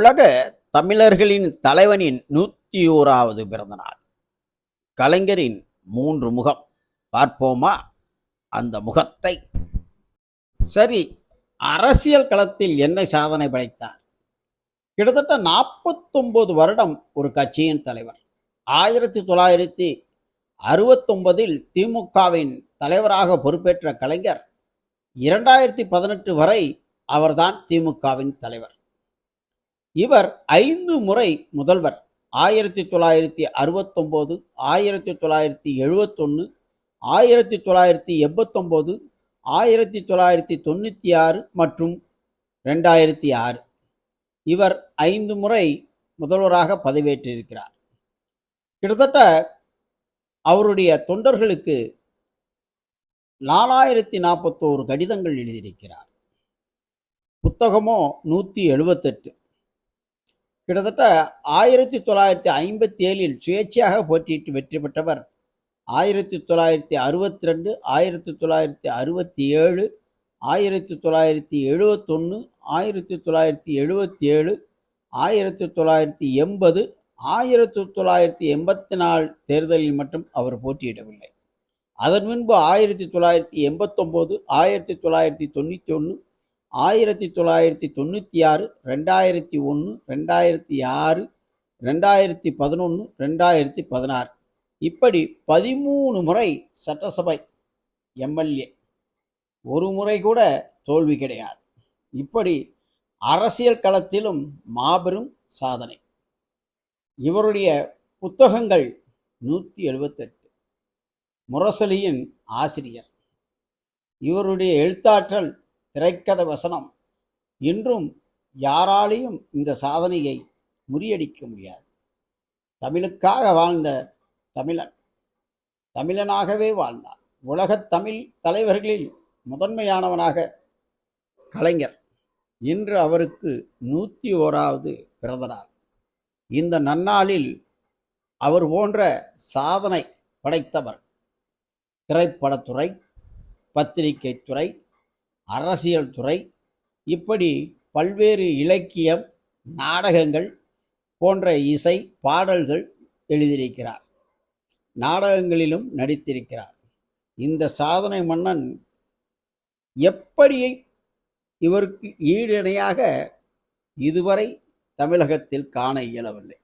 உலக தமிழர்களின் தலைவனின் நூற்றி ஓராவது பிறந்த நாள் கலைஞரின் மூன்று முகம். பார்ப்போமா? அந்த முகத்தை. சரி அரசியல் களத்தில் என்ன சாதனை படைத்தார்? கிட்டத்தட்ட நாற்பத்தொன்பது வருடம் ஒரு கட்சியின் தலைவர். ஆயிரத்தி தொள்ளாயிரத்தி அறுபத்தொன்பதில் திமுகவின் தலைவராக பொறுப்பேற்ற கலைஞர் இரண்டாயிரத்தி பதினெட்டு வரை அவர்தான் திமுகவின் தலைவர். இவர் ஐந்து முறை முதல்வர். ஆயிரத்தி தொள்ளாயிரத்தி அறுபத்தொம்போது ஆயிரத்தி தொள்ளாயிரத்தி எழுபத்தொன்று ஆயிரத்தி தொள்ளாயிரத்தி எண்பத்தொம்போது ஆயிரத்தி தொள்ளாயிரத்தி தொண்ணூற்றி ஆறு மற்றும் ரெண்டாயிரத்தி ஆறு. இவர் ஐந்து முறை முதல்வராக பதவியேற்றிருக்கிறார். கிட்டத்தட்ட அவருடைய தொண்டர்களுக்கு நாலாயிரத்தி நாற்பத்தோரு கடிதங்கள் எழுதியிருக்கிறார். புத்தகமோ நூற்றி எழுபத்தெட்டு கிட்டத்தட்ட ஆயிரத்தி தொள்ளாயிரத்தி ஐம்பத்தி ஏழில் சுயேட்சையாக போட்டியிட்டு வெற்றி பெற்றவர். ஆயிரத்தி தொள்ளாயிரத்தி அறுபத்தி ரெண்டு ஆயிரத்தி தொள்ளாயிரத்தி அறுபத்தி ஏழு ஆயிரத்தி தொள்ளாயிரத்தி எழுபத்தொன்று ஆயிரத்தி தொள்ளாயிரத்தி எழுபத்தி ஏழு ஆயிரத்தி தொள்ளாயிரத்தி எண்பது ஆயிரத்தி தொள்ளாயிரத்தி எண்பத்தி நாலு தேர்தலில் மட்டும் அவர் போட்டியிடவில்லை. அதன் முன்பு ஆயிரத்தி தொள்ளாயிரத்தி எண்பத்தொம்போது ஆயிரத்தி தொள்ளாயிரத்தி தொண்ணூற்றி ஒன்று ஆயிரத்தி தொள்ளாயிரத்தி தொண்ணூற்றி ஆறு ரெண்டாயிரத்தி ஒன்று ரெண்டாயிரத்தி ஆறு ரெண்டாயிரத்தி பதினொன்று ரெண்டாயிரத்தி பதினாறு. இப்படி பதிமூணு முறை சட்டசபை எம்எல்ஏ. ஒரு முறை கூட தோல்வி கிடையாது. இப்படி அரசியல் களத்திலும் மாபெரும் சாதனை. இவருடைய புத்தகங்கள் நூற்றி எழுபத்தெட்டு முரசொலியின் ஆசிரியர். இவருடைய எழுத்தாற்றல் திரைக்கதை வசனம். இன்றும் யாராலையும் இந்த சாதனையை முறியடிக்க முடியாது. தமிழுக்காக வாழ்ந்த தமிழன் தமிழனாகவே வாழ்ந்தான். உலகத் தமிழ் தலைவர்களில் முதன்மையானவனாக கலைஞர். இன்று அவருக்கு நூற்றி ஓராவது பிறந்தநாள். இந்த நன்னாளில் அவர் போன்ற சாதனை படைத்தவர். திரைப்படத்துறை பத்திரிகை துறை அரசியல் துறை இப்படி பல்வேறு இலக்கியம் நாடகங்கள் போன்ற இசை பாடல்கள் எழுதியிருக்கிறார். நாடகங்களிலும் நடித்திருக்கிறார். இந்த சாதனை மன்னன் எப்படி இவருக்கு ஈடிணையாக இதுவரை தமிழகத்தில் காண இயலவில்லை.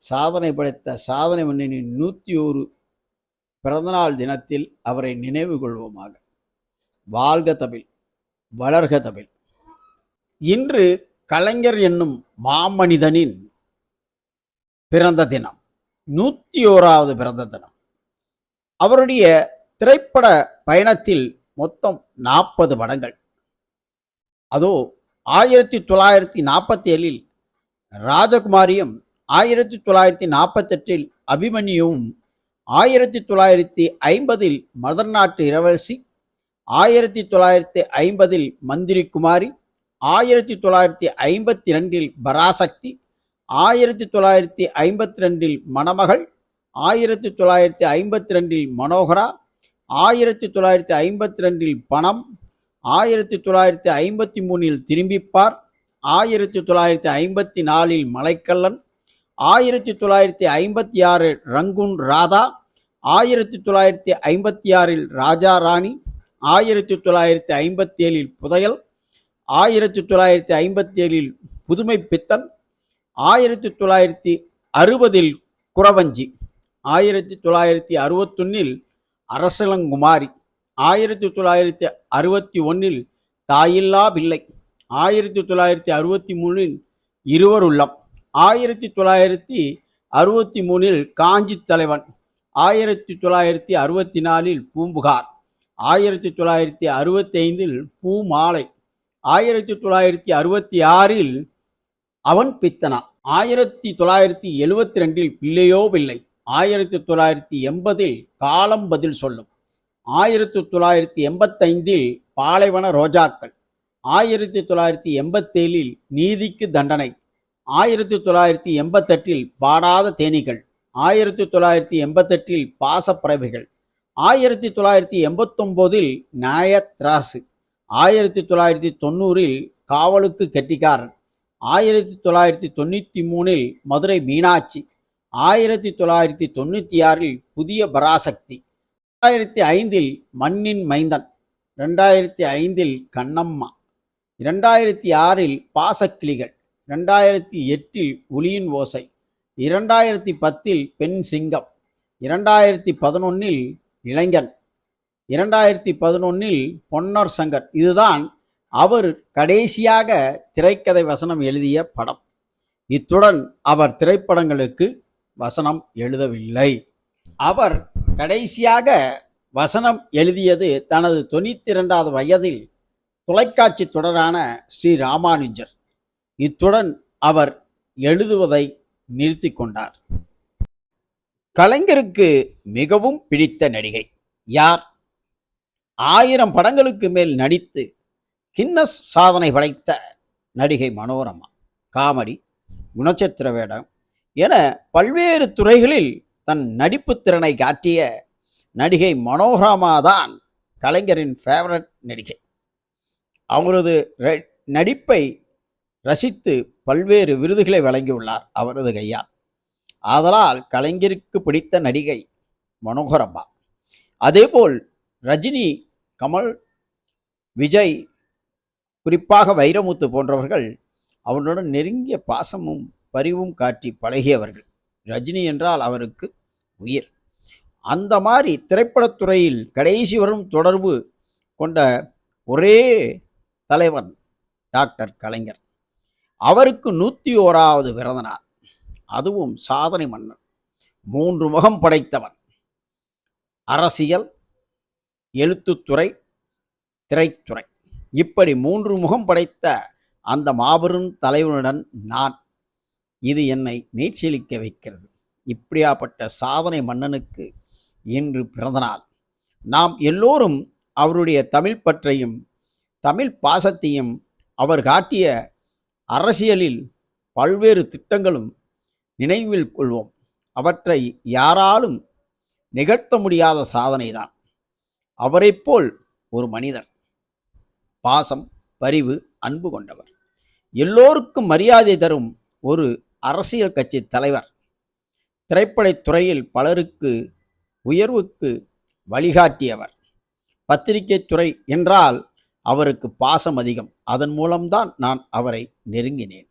சாதனை படைத்த சாதனை மன்னனின் நூற்றி ஒரு பிறந்தநாள் தினத்தில் அவரை நினைவு கொள்வோமாக. வாழ்க தமிழ். வளர்க தமிழ். இன்று கலைஞர் என்னும் மாமனிதனின் பிறந்த தினம் நூற்றி ஓராவது பிறந்த தினம். அவருடைய திரைப்பட பயணத்தில் மொத்தம் நாற்பது படங்கள். அதோ ஆயிரத்தி தொள்ளாயிரத்தி நாற்பத்தி ஏழில் ராஜகுமாரியும் ஆயிரத்தி தொள்ளாயிரத்தி நாற்பத்தெட்டில் அபிமன்யுவும் ஆயிரத்தி தொள்ளாயிரத்தி ஐம்பதில் மதர் நாட்டு இளவரசி ஆயிரத்தி தொள்ளாயிரத்தி ஐம்பதில் மந்திரி குமாரி ஆயிரத்தி தொள்ளாயிரத்தி ஐம்பத்தி ரெண்டில் பராசக்தி ஆயிரத்தி தொள்ளாயிரத்தி ஐம்பத்தி ரெண்டில் மணமகள் ஆயிரத்தி தொள்ளாயிரத்தி ஐம்பத்தி ரெண்டில் மனோகரா ஆயிரத்தி தொள்ளாயிரத்தி ஐம்பத்தி ரெண்டில் பணம் ஆயிரத்தி தொள்ளாயிரத்தி ஐம்பத்தி மூணில் திரும்பிப்பார் ஆயிரத்தி தொள்ளாயிரத்தி ஐம்பத்தி நாலில் மலைக்கல்லன் ஆயிரத்தி தொள்ளாயிரத்தி ஐம்பத்தி ஆறு ரங்குன் ராதா ஆயிரத்தி தொள்ளாயிரத்தி ஐம்பத்தி ஆறில் ராஜா ராணி ஆயிரத்தி தொள்ளாயிரத்தி ஐம்பத்தி ஏழில் புதையல் ஆயிரத்தி தொள்ளாயிரத்தி ஐம்பத்தி ஏழில் புதுமை பித்தன் ஆயிரத்தி தொள்ளாயிரத்தி அறுபதில் குறவஞ்சி ஆயிரத்தி தொள்ளாயிரத்தி அறுபத்தொன்னில் அரசலங்குமாரி ஆயிரத்தி தொள்ளாயிரத்தி அறுபத்தி ஒன்றில் தாயில்லா பிள்ளை ஆயிரத்தி தொள்ளாயிரத்தி அறுபத்தி மூணில் இருவர் உள்ளம் ஆயிரத்தி தொள்ளாயிரத்தி அறுபத்தி மூணில் காஞ்சி தலைவன் ஆயிரத்தி தொள்ளாயிரத்தி அறுபத்தி நாலில் பூம்புகார். ஆயிரத்தி தொள்ளாயிரத்தி அறுபத்தி ஐந்தில் பூமாலை. ஆயிரத்தி தொள்ளாயிரத்தி அறுபத்தி ஆறில் அவன் பித்தனா. ஆயிரத்தி தொள்ளாயிரத்தி எழுவத்தி ரெண்டில் பிள்ளையோ பிள்ளை ஆயிரத்தி தொள்ளாயிரத்தி எண்பதில் காலம் பதில் சொல்லும். ஆயிரத்தி தொள்ளாயிரத்தி எண்பத்தைந்தில் பாலைவன ரோஜாக்கள். ஆயிரத்தி தொள்ளாயிரத்தி எண்பத்தேழில் நீதிக்கு தண்டனை. ஆயிரத்தி தொள்ளாயிரத்தி எண்பத்தெட்டில் பாடாத தேனீகள் ஆயிரத்தி தொள்ளாயிரத்தி எண்பத்தெட்டில் பாசப்பறவைகள் ஆயிரத்தி தொள்ளாயிரத்தி எண்பத்தொம்போதில் நாய திராசு ஆயிரத்தி தொள்ளாயிரத்தி தொண்ணூறில் காவலுக்கு கெட்டிக்காரன் ஆயிரத்தி தொள்ளாயிரத்தி தொண்ணூற்றி மூணில் மதுரை மீனாட்சி ஆயிரத்தி தொள்ளாயிரத்தி தொண்ணூற்றி ஆறில் புதிய பராசக்தி ரெண்டாயிரத்தி ஐந்தில் மண்ணின் மைந்தன் ரெண்டாயிரத்தி ஐந்தில் கண்ணம்மா இரண்டாயிரத்தி ஆறில் பாசக்கிளிகள் இரண்டாயிரத்தி எட்டில் ஒளியின் ஓசை இரண்டாயிரத்தி பத்தில் பெண் சிங்கம் இரண்டாயிரத்தி பதினொன்னில் இளைஞன். இரண்டாயிரத்தி பதினொன்னில் பொன்னர் சங்கர். இதுதான் அவர் கடைசியாக திரைக்கதை வசனம் எழுதிய படம். இத்துடன் அவர் திரைப்படங்களுக்கு வசனம் எழுதவில்லை. அவர் கடைசியாக வசனம் எழுதியது தனது தொண்ணூற்றி இரண்டாவது வயதில் தொலைக்காட்சி தொடரான ஸ்ரீ ராமானுஜர். இத்துடன் அவர் எழுதுவதை நிறுத்தி கொண்டார். கலைஞருக்கு மிகவும் பிடித்த நடிகை யார்? ஆயிரம் படங்களுக்கு மேல் நடித்து கின்னஸ் சாதனை படைத்த நடிகை மனோரமா காமெடி குணச்சித்திர வேடம் என பல்வேறு துறைகளில் தன் நடிப்பு திறனை காட்டிய நடிகை மனோரமா தான் கலைஞரின் ஃபேவரட் நடிகை. அவரது நடிப்பை ரசித்து பல்வேறு விருதுகளை வழங்கியுள்ளார் அவரது கையால். ஆதலால் கலைஞருக்கு பிடித்த நடிகை மனோகரம்மா அதேபோல் ரஜினி கமல் விஜய் குறிப்பாக வைரமுத்து போன்றவர்கள் அவனுடன் நெருங்கிய பாசமும் பரிவும் காட்டி பழகியவர்கள். ரஜினி என்றால் அவருக்கு உயிர். அந்த மாதிரி திரைப்படத்துறையில் கடைசி வரும் தொடர்பு கொண்ட ஒரே தலைவன் டாக்டர் கலைஞர். அவருக்கு நூற்றி ஓராவது பிறந்தநாள். அதுவும் சாதனை மன்னன். மூன்று முகம் படைத்தவன். அரசியல் எழுத்துத்துறை திரைத்துறை. இப்படி மூன்று முகம் படைத்த அந்த மாபெரும் தலைவனுடன் நான் இது என்னை மெய்ச்சலிக்க வைக்கிறது. இப்படியாப்பட்ட சாதனை மன்னனுக்கு இன்று பிறந்தநாள். நாம் எல்லோரும் அவருடைய தமிழ் பற்றையும் தமிழ் பாசத்தையும் அவர் காட்டிய அரசியலில் பல்வேறு திட்டங்களும் நினைவில் கொள்வோம். அவற்றை யாராலும் நிகழ்த்த முடியாத சாதனைதான். அவரைப் போல் ஒரு மனிதர். பாசம் பரிவு அன்பு கொண்டவர். எல்லோருக்கும் மரியாதை தரும் ஒரு அரசியல் கட்சி தலைவர். திரைப்படத் துறையில் பலருக்கு உயர்வுக்கு வழிகாட்டியவர். பத்திரிகை துறை என்றால் அவருக்கு பாசம் அதிகம். அதன் மூலம்தான் நான் அவரை நெருங்கினேன்.